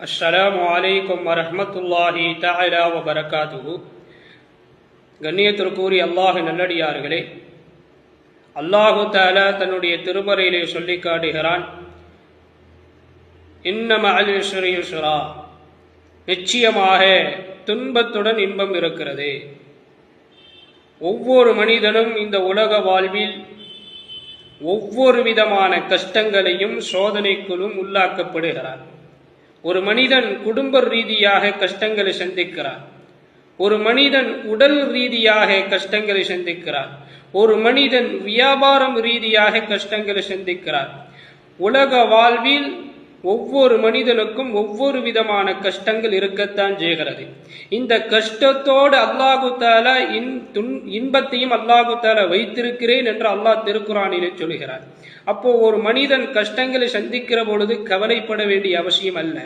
அஸ்ஸலாமு வலைக்கம் வரமத்துல்லாஹி தஆலா வ பரகாத்துஹு. கண்ணியத்திற்குரிய அல்லாஹ் நல்லடியார்களே அல்லாஹு தாலா தன்னுடைய திருமறையிலே சொல்லி காட்டுகிறான் இன்னம அல் நிச்சயமாக துன்பத்துடன் இன்பம் இருக்கிறது. ஒவ்வொரு மனிதனும் இந்த உலக வாழ்வில் ஒவ்வொரு விதமான கஷ்டங்களையும் சோதனைக்குள்ளும் உள்ளாக்கப்படுகிறான். ஒரு மனிதன் குடும்ப ரீதியாக கஷ்டங்களை சந்திக்கிறார் ஒரு மனிதன் உடல் ரீதியாக கஷ்டங்களை சந்திக்கிறார் ஒரு மனிதன் வியாபாரம் ரீதியாக கஷ்டங்களை சந்திக்கிறார் உலக வாழ்வில் ஒவ்வொரு மனிதனுக்கும் ஒவ்வொரு விதமான கஷ்டங்கள் இருக்கத்தான் செய்கிறது. இந்த கஷ்டத்தோடு அல்லாஹு தால இன் துன் இன்பத்தையும் அல்லாஹு தால வைத்திருக்கிறேன் என்று அல்லாஹ் திருக்குறானிலே சொல்கிறார். அப்போ ஒரு மனிதன் கஷ்டங்களை சந்திக்கிற பொழுது கவலைப்பட வேண்டிய அவசியம் அல்ல.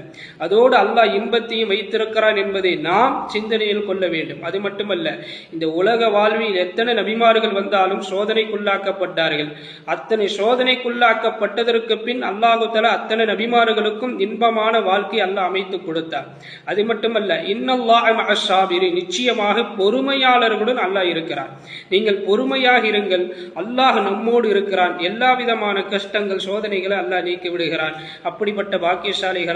அதோடு அல்லாஹ் இன்பத்தையும் வைத்திருக்கிறான் என்பதை நாம் சிந்தனையில் கொள்ள வேண்டும். அது மட்டுமல்ல இந்த உலக வாழ்வில் எத்தனை நபிமார்கள் வந்தாலும் சோதனைக்குள்ளாக்கப்பட்டார்கள். அத்தனை சோதனைக்குள்ளாக்கப்பட்டதற்கு பின் அல்லாஹு தலா அத்தனை நல்லவர்களுக்கும் இன்பமான வாழ்க்கை அல்ல அமைத்து கொடுத்தார். அது மட்டுமல்ல இன்னல்லாஹாபிரி நிச்சயமாக பொறுமையாளர்களுடன் அல்லாஹ் இருக்கிறார். நீங்கள் பொறுமையாக இருங்கள் அல்லாஹ் நம்மோடு இருக்கிறான். எல்லா விதமான கஷ்டங்கள் சோதனைகளை அல்லாஹ் நீக்கி விடுகிறான். அப்படிப்பட்ட பாக்கியசாலிகள்